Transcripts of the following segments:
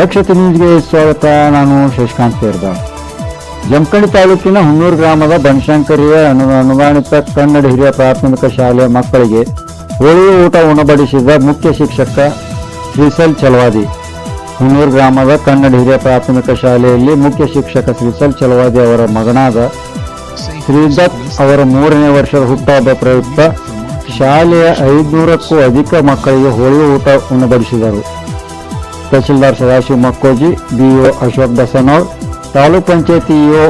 ದಕ್ಷತೆ ನ್ಯೂಸ್ಗೆ ಸ್ವಾಗತ. ನಾನು ಶಶಿಕಾಂತ್ ಸೇರ್ದಾಳ್ ಜಮಖಂಡಿ ತಾಲೂಕಿನ ಹುಣ್ಣೂರು ಗ್ರಾಮದ ಬನಶಂಕರಿಯ ಅನು ಅನುದಾನಿತ ಕನ್ನಡ ಹಿರಿಯ ಪ್ರಾಥಮಿಕ ಶಾಲೆಯ ಮಕ್ಕಳಿಗೆ ಹೋಳಿ ಊಟ ಉಣಬಡಿಸಿದ ಮುಖ್ಯ ಶಿಕ್ಷಕ ಶ್ರೀಸಲ್ ಚಲವಾದಿ. ಹುಣ್ಣೂರು ಗ್ರಾಮದ ಕನ್ನಡ ಹಿರಿಯ ಪ್ರಾಥಮಿಕ ಶಾಲೆಯಲ್ಲಿ ಮುಖ್ಯ ಶಿಕ್ಷಕ ಶ್ರೀಸಲ್ ಚಲವಾದಿ ಅವರ ಮಗನಾದ ಶ್ರೀದತ್ ಅವರ ಮೂರನೇ ವರ್ಷದ ಹುಟ್ಟಾದ ಪ್ರಯುಕ್ತ ಶಾಲೆಯ ಐದುನೂರಕ್ಕೂ ಅಧಿಕ ಮಕ್ಕಳಿಗೆ ಹೋಳಿ ಊಟ ಉಣಬಡಿಸಿದರು. ತಹಶೀಲ್ದಾರ್ ಸದಾಶಿವ ಮಕ್ಕೋಜಿ ಬಿಇಒ ಅಶೋಕ್ ಬಸನೌರ್ ತಾಲೂಕ್ ಪಂಚಾಯತಿ ಇಒ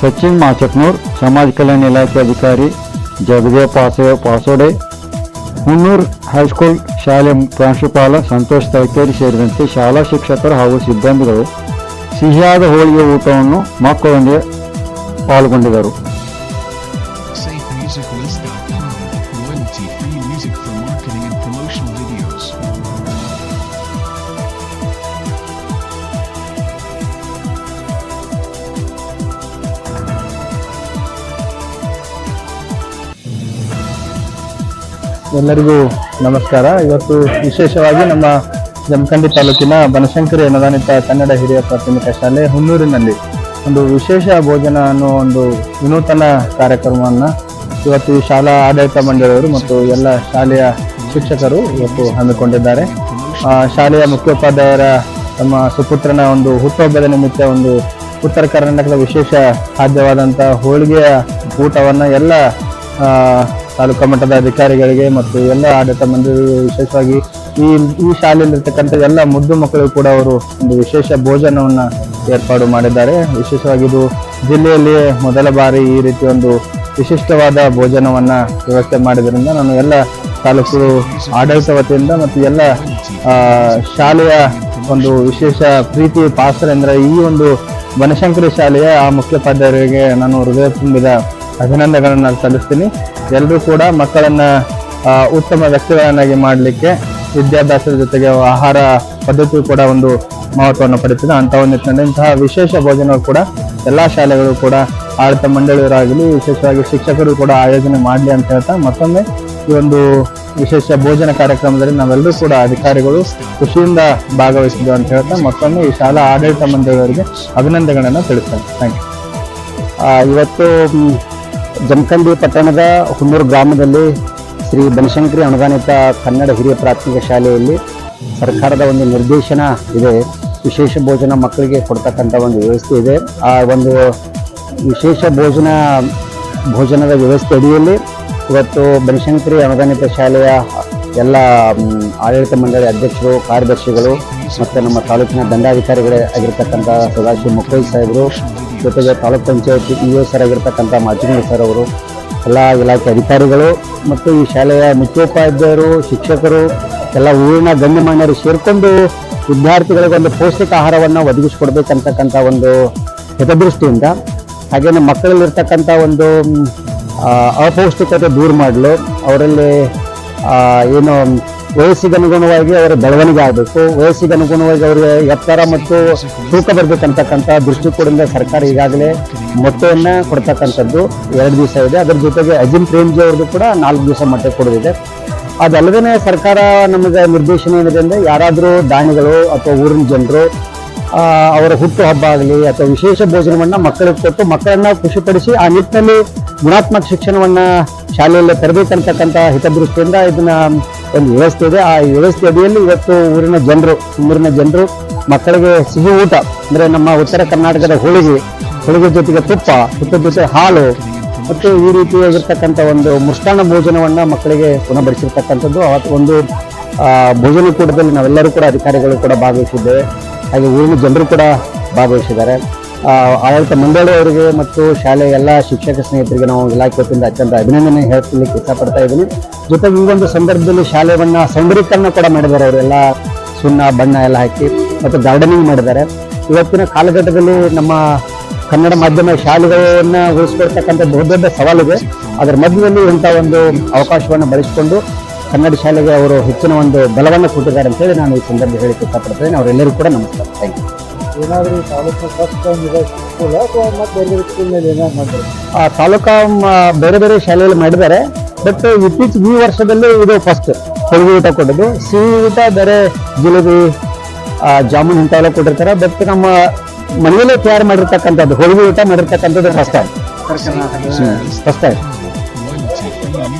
ಸಚಿನ್ ಮಾಚಕ್ನೂರ್ ಸಮಾಜ ಕಲ್ಯಾಣ ಇಲಾಖೆ ಅಧಿಕಾರಿ ಜಗದೇವ್ ಪಾಸೋ ಪಾಸೋಡೆ ಹುನ್ನೂರ್ ಹೈಸ್ಕೂಲ್ ಶಾಲೆ ಪ್ರಾಂಶುಪಾಲ ಸಂತೋಷ್ ತಳಕೇರಿ ಸೇರಿದಂತೆ ಶಾಲಾ ಶಿಕ್ಷಕರು ಹಾಗೂ ಸಿಬ್ಬಂದಿಗಳು ಸಿಹಿಯಾದ ಹೋಳಿಗೆ ಊಟವನ್ನು ಮಕ್ಕಳೊಂದಿಗೆ ಪಾಲ್ಗೊಂಡಿದ್ದರು ಎಲ್ಲರಿಗೂ ನಮಸ್ಕಾರ. ಇವತ್ತು ವಿಶೇಷವಾಗಿ ನಮ್ಮ ಜಮಖಂಡಿ ತಾಲೂಕಿನ ಬನಶಂಕರಿ ಅನುದಾನಿತ ಕನ್ನಡ ಹಿರಿಯ ಪ್ರಾಥಮಿಕ ಶಾಲೆ ಹುನ್ನೂರಿನಲ್ಲಿ ಒಂದು ವಿಶೇಷ ಭೋಜನ ಅನ್ನೋ ಒಂದು ವಿನೂತನ ಕಾರ್ಯಕ್ರಮವನ್ನು ಇವತ್ತು ಈ ಶಾಲಾ ಆಡಳಿತ ಮಂಡಳಿಯವರು ಮತ್ತು ಎಲ್ಲ ಶಾಲೆಯ ಶಿಕ್ಷಕರು ಇವತ್ತು ಹಮ್ಮಿಕೊಂಡಿದ್ದಾರೆ. ಶಾಲೆಯ ಮುಖ್ಯೋಪಾಧ್ಯಾಯರ ತಮ್ಮ ಸುಪುತ್ರನ ಒಂದು ಹುಟ್ಟುಹಬ್ಬದ ನಿಮಿತ್ತ ಒಂದು ಉತ್ತರ ಕರ್ನಾಟಕದ ವಿಶೇಷ ಸಾಧ್ಯವಾದಂಥ ಹೋಳಿಗೆಯ ಊಟವನ್ನು ಎಲ್ಲ ತಾಲೂಕಾ ಮಟ್ಟದ ಅಧಿಕಾರಿಗಳಿಗೆ ಮತ್ತು ಎಲ್ಲ ಆಡಳಿತ ಮಂಡಳಿಗಳು ವಿಶೇಷವಾಗಿ ಈ ಈ ಶಾಲೆಯಲ್ಲಿರ್ತಕ್ಕಂಥ ಎಲ್ಲ ಮುದ್ದು ಮಕ್ಕಳಿಗೂ ಕೂಡ ಅವರು ಒಂದು ವಿಶೇಷ ಭೋಜನವನ್ನು ಏರ್ಪಾಡು ಮಾಡಿದ್ದಾರೆ. ವಿಶೇಷವಾಗಿ ಇದು ಜಿಲ್ಲೆಯಲ್ಲಿಯೇ ಮೊದಲ ಬಾರಿ ಈ ರೀತಿ ಒಂದು ವಿಶಿಷ್ಟವಾದ ಭೋಜನವನ್ನು ವ್ಯವಸ್ಥೆ ಮಾಡಿದ್ರಿಂದ ನಾನು ಎಲ್ಲ ತಾಲೂಕು ಆಡಳಿತ ವತಿಯಿಂದ ಮತ್ತು ಎಲ್ಲ ಶಾಲೆಯ ಒಂದು ವಿಶೇಷ ಪ್ರೀತಿ ಪಾತ್ರರೆಂದ್ರೆ ಈ ಒಂದು ಬನಶಂಕರಿ ಶಾಲೆಯ ಆ ಮುಖ್ಯೋಪಾಧ್ಯಾಯರಿಗೆ ನಾನು ಹೃದಯ ತುಂಬಿದ ಅಭಿನಂದನೆಗಳನ್ನು ನಾನು ಸಲ್ಲಿಸ್ತೀನಿ. ಎಲ್ಲರೂ ಕೂಡ ಮಕ್ಕಳನ್ನ ಉತ್ತಮ ವ್ಯಕ್ತಿಗಳನ್ನಾಗಿ ಮಾಡಲಿಕ್ಕೆ ವಿದ್ಯಾಭ್ಯಾಸದ ಜೊತೆಗೆ ಆಹಾರ ಪದ್ಧತಿ ಕೂಡ ಒಂದು ಮಹತ್ವವನ್ನು ಪಡೆಯುತ್ತದೆ ಅಂತ ಒಂದು ನಿಟ್ಟಿನಲ್ಲಿ ಇಂತಹ ವಿಶೇಷ ಭೋಜನ ಕೂಡ ಎಲ್ಲ ಶಾಲೆಗಳು ಕೂಡ, ಆಡಳಿತ ಮಂಡಳಿಯರಾಗಲಿ ವಿಶೇಷವಾಗಿ ಶಿಕ್ಷಕರು ಕೂಡ ಆಯೋಜನೆ ಮಾಡಲಿ ಅಂತ ಹೇಳ್ತಾ ಮತ್ತೊಮ್ಮೆ ಈ ಒಂದು ವಿಶೇಷ ಭೋಜನ ಕಾರ್ಯಕ್ರಮದಲ್ಲಿ ನಾವೆಲ್ಲರೂ ಕೂಡ ಅಧಿಕಾರಿಗಳು ಖುಷಿಯಿಂದ ಭಾಗವಹಿಸಿದ್ವಿ ಅಂತ ಹೇಳ್ತಾ ಮತ್ತೊಮ್ಮೆ ಈ ಶಾಲಾ ಆಡಳಿತ ಮಂಡಳಿಯವರಿಗೆ ಅಭಿನಂದನೆಗಳನ್ನು ತಿಳಿಸ್ತೇನೆ. ಥ್ಯಾಂಕ್ ಯು ಇವತ್ತು ಜಮಖಂಡಿ ಪಟ್ಟಣದ ಹುನ್ನೂರು ಗ್ರಾಮದಲ್ಲಿ ಶ್ರೀ ಬನಶಂಕರಿ ಅನುದಾನಿತ ಕನ್ನಡ ಹಿರಿಯ ಪ್ರಾಥಮಿಕ ಶಾಲೆಯಲ್ಲಿ ಸರ್ಕಾರದ ಒಂದು ನಿರ್ದೇಶನ ಇದೆ. ವಿಶೇಷ ಭೋಜನ ಮಕ್ಕಳಿಗೆ ಕೊಡ್ತಕ್ಕಂಥ ಒಂದು ವ್ಯವಸ್ಥೆ ಇದೆ. ಆ ಒಂದು ವಿಶೇಷ ಭೋಜನ, ಭೋಜನದ ವ್ಯವಸ್ಥೆ ಅಡಿಯಲ್ಲಿ ಇವತ್ತು ಬನಶಂಕರಿ ಅನುದಾನಿತ ಶಾಲೆಯ ಎಲ್ಲ ಆಡಳಿತ ಮಂಡಳಿ ಅಧ್ಯಕ್ಷರು, ಕಾರ್ಯದರ್ಶಿಗಳು ಮತ್ತು ನಮ್ಮ ತಾಲೂಕಿನ ದಂಡಾಧಿಕಾರಿಗಳೇ ಆಗಿರ್ತಕ್ಕಂಥ ಸದಾಶಿವ ಮುಕ್ಕೈ ಸಾಹೇಬರು ಜೊತೆಗೆ ತಾಲೂಕ್ ಪಂಚಾಯತಿ ಇ ಒ ಸರ್ ಆಗಿರ್ತಕ್ಕಂಥ ಮಾಚಿಂಗ್ ಸರ್ ಅವರು, ಎಲ್ಲ ಇಲಾಖೆ ಅಧಿಕಾರಿಗಳು ಮತ್ತು ಈ ಶಾಲೆಯ ಮುಖ್ಯೋಪಾಧ್ಯಾಯರು, ಶಿಕ್ಷಕರು, ಎಲ್ಲ ಊರಿನ ಗಣ್ಯಮಾನ್ಯರು ಸೇರಿಕೊಂಡು ವಿದ್ಯಾರ್ಥಿಗಳಿಗೆ ಒಂದು ಪೌಷ್ಟಿಕ ಆಹಾರವನ್ನು ಒದಗಿಸಿಕೊಡ್ಬೇಕಂತಕ್ಕಂಥ ಒಂದು ಹಿತದೃಷ್ಟಿಯಿಂದ ಹಾಗೆಯೇ ಮಕ್ಕಳಲ್ಲಿರ್ತಕ್ಕಂಥ ಒಂದು ಅಪೌಷ್ಟಿಕತೆ ದೂರ ಮಾಡಲು, ಅವರಲ್ಲಿ ಏನು ವಯಸ್ಸಿಗೆ ಅನುಗುಣವಾಗಿ ಅವರ ಬೆಳವಣಿಗೆ ಆಗಬೇಕು. ವಯಸ್ಸಿಗೆ ಅನುಗುಣವಾಗಿ ಅವರಿಗೆ ಎತ್ತರ ಮತ್ತು ತೂಕ ಬರಬೇಕಂತಕ್ಕಂಥ ದೃಷ್ಟಿಕೋನದಿಂದ ಸರ್ಕಾರ ಈಗಾಗಲೇ ಮೊಟ್ಟೆಯನ್ನು ಕೊಡ್ತಕ್ಕಂಥದ್ದು ಎರಡು ದಿವಸ ಇದೆ. ಅದರ ಜೊತೆಗೆ ಅಜಿಮ್ ಪ್ರೇಮ್ಜಿ ಅವ್ರದ್ದು ಕೂಡ ನಾಲ್ಕು ದಿವಸ ಮೊಟ್ಟೆ ಕೊಡೋದಿದೆ. ಅದಲ್ಲದೆ ಸರ್ಕಾರ ನಮಗೆ ನಿರ್ದೇಶನ ಏನಿದೆ ಅಂದರೆ ಯಾರಾದರೂ ದಾಣಿಗಳು ಅಥವಾ ಊರಿನ ಜನರು ಅವರ ಹುಟ್ಟು ಹಬ್ಬ ಆಗಲಿ ಅಥವಾ ವಿಶೇಷ ಭೋಜನವನ್ನು ಮಕ್ಕಳಿಗೆ ಕೊಟ್ಟು ಮಕ್ಕಳನ್ನು ಖುಷಿಪಡಿಸಿ ಆ ನಿಟ್ಟಿನಲ್ಲಿ ಗುಣಾತ್ಮಕ ಶಿಕ್ಷಣವನ್ನು ಶಾಲೆಯಲ್ಲೇ ತರಬೇಕಂತಕ್ಕಂಥ ಹಿತದೃಷ್ಟಿಯಿಂದ ಇದನ್ನ ಒಂದು ವ್ಯವಸ್ಥೆ ಇದೆ. ಆ ವ್ಯವಸ್ಥೆ ಅಡಿಯಲ್ಲಿ ಇವತ್ತು ಊರಿನ ಜನರು ಊರಿನ ಜನರು ಮಕ್ಕಳಿಗೆ ಸಿಹಿ ಊಟ, ಅಂದರೆ ನಮ್ಮ ಉತ್ತರ ಕರ್ನಾಟಕದ ಹೋಳಿಗೆ ಹೋಳಿಗೆ ಜೊತೆಗೆ ತುಪ್ಪ ತುಪ್ಪದ ಜೊತೆ ಹಾಲು ಮತ್ತು ಈ ರೀತಿಯಾಗಿರ್ತಕ್ಕಂಥ ಒಂದು ಮೃಷ್ಟಾನ್ನ ಭೋಜನವನ್ನು ಮಕ್ಕಳಿಗೆ ಗುಣಪಡಿಸಿರ್ತಕ್ಕಂಥದ್ದು. ಒಂದು ಭೋಜನ ಕೂಟದಲ್ಲಿ ನಾವೆಲ್ಲರೂ ಕೂಡ ಅಧಿಕಾರಿಗಳು ಕೂಡ ಭಾಗವಹಿಸಿದ್ದೇವೆ. ಹಾಗೆ ಊರಿನ ಜನರು ಕೂಡ ಭಾಗವಹಿಸಿದ್ದಾರೆ. ಆಡಳಿತ ಮಂಡಳಿಯವರಿಗೆ ಮತ್ತು ಶಾಲೆಯ ಎಲ್ಲ ಶಿಕ್ಷಕ ಸ್ನೇಹಿತರಿಗೆ ನಾವು ಇಲಾಖೆ ವತಿಯಿಂದ ಅತ್ಯಂತ ಅಭಿನಂದನೆ ಹೇಳ್ತಿರ್ಲಿಕ್ಕೆ ಇಷ್ಟಪಡ್ತಾ ಇದ್ದೀನಿ. ಜೊತೆಗೆ ಈ ಒಂದು ಸಂದರ್ಭದಲ್ಲಿ ಶಾಲೆಯನ್ನ ಸೌಂದರ್ಯೀಕರಣ ಕೂಡ ಮಾಡಿದ್ದಾರೆ ಅವರೆಲ್ಲ ಸುಣ್ಣ, ಬಣ್ಣ ಎಲ್ಲ ಹಾಕಿ ಮತ್ತು ಗಾರ್ಡನಿಂಗ್ ಮಾಡಿದ್ದಾರೆ. ಇವತ್ತಿನ ಕಾಲಘಟ್ಟದಲ್ಲಿ ನಮ್ಮ ಕನ್ನಡ ಮಾಧ್ಯಮ ಶಾಲೆಗಳನ್ನು ಉಳಿಸ್ಕೊಳ್ತಕ್ಕಂಥ ಬಹುದೊಡ್ಡ ಸವಾಲಿದೆ. ಅದರ ಮಧ್ಯದಲ್ಲಿ ಇಂಥ ಒಂದು ಅವಕಾಶವನ್ನು ಬಳಸಿಕೊಂಡು ಕನ್ನಡ ಶಾಲೆಗೆ ಅವರು ಹೆಚ್ಚಿನ ಒಂದು ಬಲವನ್ನು ಕೊಟ್ಟಿದ್ದಾರೆ ಅಂತೇಳಿ ನಾನು ಈ ಸಂದರ್ಭ ಹೇಳಿಕೆ ಇಷ್ಟಪಡ್ತೇನೆ. ಅವರೆಲ್ಲರಿಗೂ ಕೂಡ ನಮಸ್ಕಾರ. ಥ್ಯಾಂಕ್ ಯು ಏನಾದರೂ ತಾಲೂಕು ಫಸ್ಟ್ ಇದೆ ಸ್ಕೂಲ್ ಅಥವಾ ಮತ್ತೆ ಬೇರೆ ಬೇರೆ ಸ್ಕೂಲ್ ಮೇಲೆ ಏನಾದ್ರು ಮಾಡಿದ್ರು? ಆ, ತಾಲೂಕಾ ಮ, ಬೇರೆ ಬೇರೆ ಶಾಲೆಯಲ್ಲಿ ಮಾಡಿದ್ದಾರೆ. ಬಟ್ ಇತ್ತೀಚೆಗೆ ಈ ವರ್ಷದಲ್ಲಿ ಇದು ಫಸ್ಟ್ ಹೋಳಿಗೆ ಊಟ ಕೊಡೋದು. ಸಿಹಿ ಊಟ ಬೇರೆ ಜಿಲೇಬಿ ಜಾಮೂನ್ ಇಂಥವೆಲ್ಲ ಕೊಟ್ಟಿರ್ತಾರೆ. ಬಟ್ ನಮ್ಮ ಮನೆಯಲ್ಲೇ ತಯಾರು ಮಾಡಿರ್ತಕ್ಕಂಥದ್ದು ಹೋಳಿಗೆ ಊಟ ಮಾಡಿರ್ತಕ್ಕಂಥದ್ದು first time first time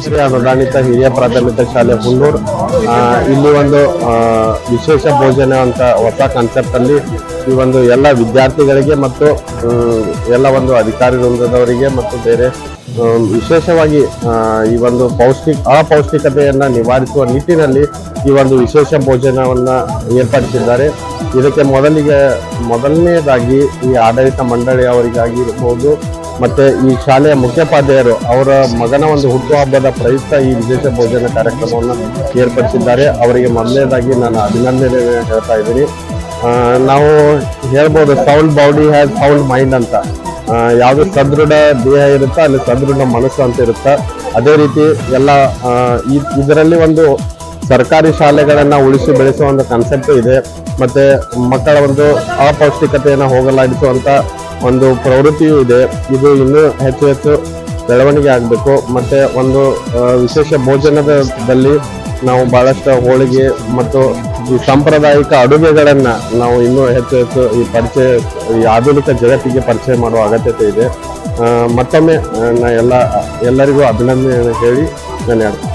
Shri ಅನುದಾನಿತ ಹಿರಿಯ ಪ್ರಾಥಮಿಕ ಶಾಲೆ ಹುಣ್ಣೂರು ಇಲ್ಲಿ ಒಂದು ವಿಶೇಷ ಭೋಜನ ಅಂತ ಹೊಸ ಕಾನ್ಸೆಪ್ಟ್ ಅಲ್ಲಿ ಈ ಒಂದು ಎಲ್ಲ ವಿದ್ಯಾರ್ಥಿಗಳಿಗೆ ಮತ್ತು ಎಲ್ಲ ಒಂದು ಅಧಿಕಾರಿ ವೃಂದದವರಿಗೆ ಮತ್ತು ಬೇರೆ ವಿಶೇಷವಾಗಿ ಈ ಒಂದು ಪೌಷ್ಟಿಕ, ಅಪೌಷ್ಟಿಕತೆಯನ್ನು ನಿವಾರಿಸುವ ನಿಟ್ಟಿನಲ್ಲಿ ಈ ಒಂದು ವಿಶೇಷ ಭೋಜನವನ್ನು ಏರ್ಪಡಿಸಿದ್ದಾರೆ. ಇದಕ್ಕೆ ಮೊದಲಿಗೆ, ಮೊದಲನೇದಾಗಿ ಈ ಆಡಳಿತ ಮಂಡಳಿ ಅವರಿಗಾಗಿ ಇರಬಹುದು ಮತ್ತೆ ಈ ಶಾಲೆಯ ಮುಖ್ಯೋಪಾಧ್ಯಾಯರು ಅವರ ಮಗನ ಒಂದು ಹುಟ್ಟುಹಬ್ಬದ ಪ್ರಯುಕ್ತ ಈ ವಿಶೇಷ ಭೋಜನ ಕಾರ್ಯಕ್ರಮವನ್ನು ಏರ್ಪಡಿಸಿದ್ದಾರೆ. ಅವರಿಗೆ ಮೊದಲನೇದಾಗಿ ನಾನು ಅಭಿನಂದನೆ ಹೇಳ್ತಾ ಇದ್ದೀನಿ. ನಾವು ಹೇಳ್ಬೋದು sound body has sound mind ಅಂತ. ಯಾವುದು ಸದೃಢ ದೇಹ ಇರುತ್ತೋ, ಅಲ್ಲಿ ಸದೃಢ ಮನಸ್ಸು ಅಂತ ಇರುತ್ತೆ, ಅದೇ ರೀತಿ ಎಲ್ಲ ಇದರಲ್ಲಿ ಒಂದು ಸರ್ಕಾರಿ ಶಾಲೆಗಳನ್ನು ಉಳಿಸಿ ಬೆಳೆಸುವ ಒಂದು ಕಾನ್ಸೆಪ್ಟ್ ಇದೆ. ಮತ್ತು ಮಕ್ಕಳ ಒಂದು ಅಪೌಷ್ಟಿಕತೆಯನ್ನು ಹೋಗಲಾಡಿಸುವಂತ ಒಂದು ಪ್ರವೃತ್ತಿಯೂ ಇದೆ. ಇದು ಇನ್ನೂ ಹೆಚ್ಚು ಹೆಚ್ಚು ಬೆಳವಣಿಗೆ ಆಗಬೇಕು. ಮತ್ತು ಒಂದು ವಿಶೇಷ ಭೋಜನದಲ್ಲಿ ನಾವು ಭಾಳಷ್ಟು ಹೋಳಿಗೆ ಮತ್ತು ಈ ಸಾಂಪ್ರದಾಯಿಕ ಅಡುಗೆಗಳನ್ನು ನಾವು ಇನ್ನೂ ಹೆಚ್ಚು ಹೆಚ್ಚು ಈ ಪರಿಚಯ, ಈ ಆಧುನಿಕ ಜಗತ್ತಿಗೆ ಪರಿಚಯ ಮಾಡುವ ಅಗತ್ಯತೆ ಇದೆ. ಮತ್ತೊಮ್ಮೆ ನಾನು ಎಲ್ಲ, ಎಲ್ಲರಿಗೂ ಅಭಿನಂದನೆ ಹೇಳಿ ನಾನು ಹೇಳ್ತೀನಿ